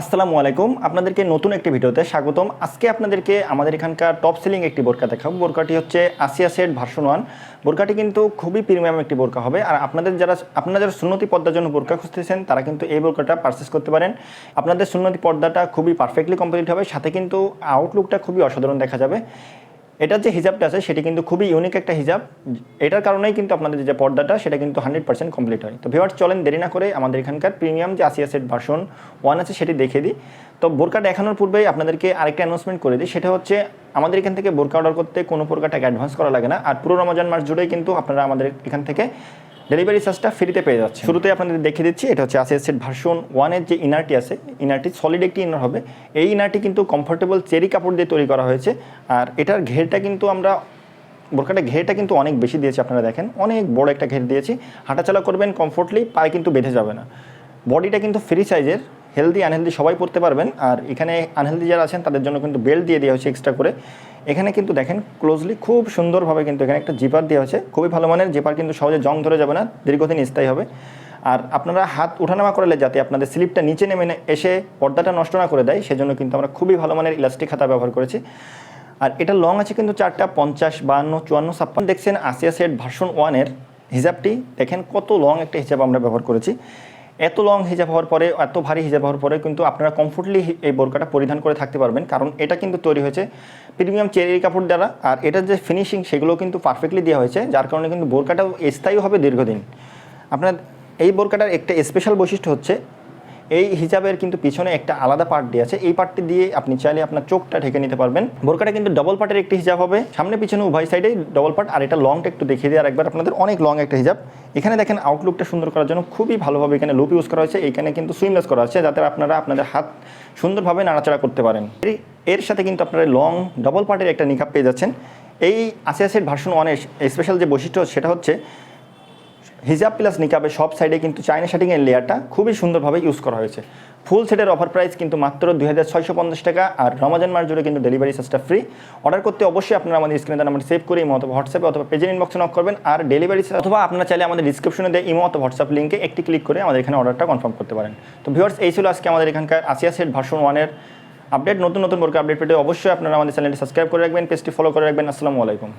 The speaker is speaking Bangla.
আসসালামু আলাইকুম। আপনাদেরকে নতুন একটি ভিডিওতে স্বাগতম। আজকে আপনাদেরকে আমাদের এখানকার টপ সেলিং একটি বোরকা দেখাবো। বোরকাটি হচ্ছে আসিয়া সেট ভার্সন ওয়ান বোরকাটি কিন্তু খুবই প্রিমিয়াম একটি বোরকা হবে। আর আপনাদের যারা, আপনারা যারা সুন্নতি পর্দার জন্য বোরকা খুঁজতেছেন, তারা কিন্তু এই বোরকাটা পারচেস করতে পারেন। আপনাদের সুন্নতি পর্দাটা খুবই পারফেক্টলি কমপ্লিট হবে। সাথে কিন্তু আউটলুকটা খুবই অসাধারণ দেখা যাবে। এটার যে হিজাবটা আছে, সেটি কিন্তু খুবই ইউনিক একটা হিজাব। এটার কারণেই কিন্তু আপনাদের যে পর্দাটা, সেটা কিন্তু হান্ড্রেড পার্সেন্ট কমপ্লিট হয়। তো ভিওয়ার্স চলেন দেরি না করে আমাদের এখানকার প্রিমিয়াম যে আসিয়া সেট ভার্সন ওয়ান আছে, সেটি দেখে দিই। তো বোরকা দেখানোর পূর্বেই আপনাদেরকে আরেকটা অ্যানাউন্সমেন্ট করে দিই। সেটা হচ্ছে, আমাদের এখান থেকে বোরকা অর্ডার করতে কোনো প্রকার টাকা অ্যাডভান্স করা লাগে না। আর পুরো রমজান মাস জুড়েই কিন্তু আপনারা আমাদের এখান থেকে ডেলিভারি চার্জটা ফ্রিতে পেয়ে যাচ্ছে শুরুতে আপনাদের দেখে দিচ্ছি, এটা হচ্ছে আসে সেট ভার্সন ওয়ানের যে ইনারটি আছে ইনারটি সলিড একটি ইনার হবে। এই ইনারটি কিন্তু কমফোর্টেবল চেরি কাপড় দিয়ে তৈরি করা হয়েছে। আর এটার ঘেরটা কিন্তু আমরা বোরকাটা ঘেরটা কিন্তু অনেক বেশি দিয়েছি, আপনারা দেখেন। অনেক বড় একটা ঘের দিয়েছি। হাঁটাচলা করবেন কমফোর্টলি পায়ে কিন্তু বেঁধে যাবে না। বডিটা কিন্তু ফ্রি সাইজের হেলদি আনহেলদি সবাই পড়তে পারবেন। আর এখানে আনহেলদি যারা আছেন, তাদের জন্য কিন্তু বেল্ট দিয়ে দেওয়া হয়েছে এক্সট্রা করে। এখানে কিন্তু দেখেন ক্লোজলি খুব সুন্দরভাবে কিন্তু এখানে একটা জিপার দেওয়া হয়েছে। খুবই ভালো মানের জিপার কিন্তু সহজে জং ধরে যাবে না, দীর্ঘদিন স্থায়ী হবে। আর আপনারা হাত ওঠানামা করলে যাতে আপনাদের স্লিপটা নিচে নেমে এসে পর্দাটা নষ্ট না করে দেয়, সেজন্য কিন্তু আমরা খুবই ভালো মানের ইলাস্টিক হাতা ব্যবহার করেছি। আর এটা লং আছে কিন্তু চারটা, পঞ্চাশ বাহান্ন চুয়ান্ন, ছাপ্পান্ন। দেখছেন আসিয়া সেট ভার্সন ওয়ানের হিজাবটি, দেখেন কত লং একটা হিজাব আমরা ব্যবহার করেছি। এত লং হিজাব হওয়ার পরে, এত ভারী হিজাব হওয়ার পরে কিন্তু আপনারা কমফোর্টলি এই বোরকাটা পরিধান করে থাকতে পারবেন। কারণ এটা কিন্তু তৈরি হয়েছে প্রিমিয়াম চেরি কাপড় দ্বারা, আর এটার যে ফিনিশিং সেগুলো কিন্তু পারফেক্টলি দেওয়া হয়েছে, যার কারণে কিন্তু বোরকাটাও স্থায়ী হবে দীর্ঘদিন। আপনার এই বোরকাটার একটা স্পেশাল বৈশিষ্ট্য হচ্ছে, এই হিজাবের কিন্তু পিছনে একটা আলাদা পার্ট দিয়ে আছে। এই পার্টটি দিয়ে আপনি চাইলে আপনার চোখটা ঢেকে নিতে পারবেন। বোরকাটা কিন্তু ডবল পার্টের একটি হিজাব হবে। সামনে পিছনে উভয় সাইডে ডবল পার্ট আর এটা লংটা একটু দেখিয়ে দিয়ে আরেকবার আপনাদের অনেক লং একটা হিজাব। এখানে দেখেন আউটলুকটা সুন্দর করার জন্য খুবই ভালোভাবে এখানে লুপ ইউজ করা হয়েছে। এখানে কিন্তু সুইমলেস করা আছে, যাতে আপনারা আপনাদের হাত সুন্দরভাবে নাড়াচাড়া করতে পারেন। এর- সাথে কিন্তু আপনারা লং ডবল পার্টের একটা নিকাপ পেয়ে যাচ্ছেন। এই আসিয়া সেট ভার্সন ওয়ানের স্পেশাল যে বৈশিষ্ট্য সেটা হচ্ছে হিজাব প্লাস নিকাবে সব সাইডে কিন্তু চাইনা শাটিংয়ের লেয়ারটা খুবই সুন্দরভাবে ইউজ করা হয়েছে। ফুল সেটের অফার প্রাইস কিন্তু মাত্র দুই হাজার ছয়শো পঞ্চাশ টাকা আর রমাজান মাস জুড়ে কিন্তু ডেলিভারি চার্জটা ফ্রি অর্ডার করতে অবশ্যই আপনারা আমাদের স্ক্রিনে নাম্বার সেভ করে ইমো অথবা হোয়াটসঅ্যাপে অথবা পেজের ইনবক্সে নক করবেন আর ডেলিভারি চার্জ অথবা আপনারা চাইলে আমাদের ডিসক্রিপশনে দেয় ইমো অথবা হোয়াটসঅ্যাপ লিঙ্কে একটি ক্লিক করে আমাদের এখানে অর্ডারটা কনফার্ম করতে পারেন। তো ভিউয়ার্স এই ছিল আজকে আমাদের এখানকার আসিয়া সেট ভার্সন ওয়ানের আপডেট, নতুন নতুন বর্গ আপডেট পেতে অবশ্যই আপনারা আমাদের চ্যানেলটি সাবস্ক্রাইব করে রাখবেন পেজটি ফলো করে রাখবেন। আসসালামু আলাইকুম।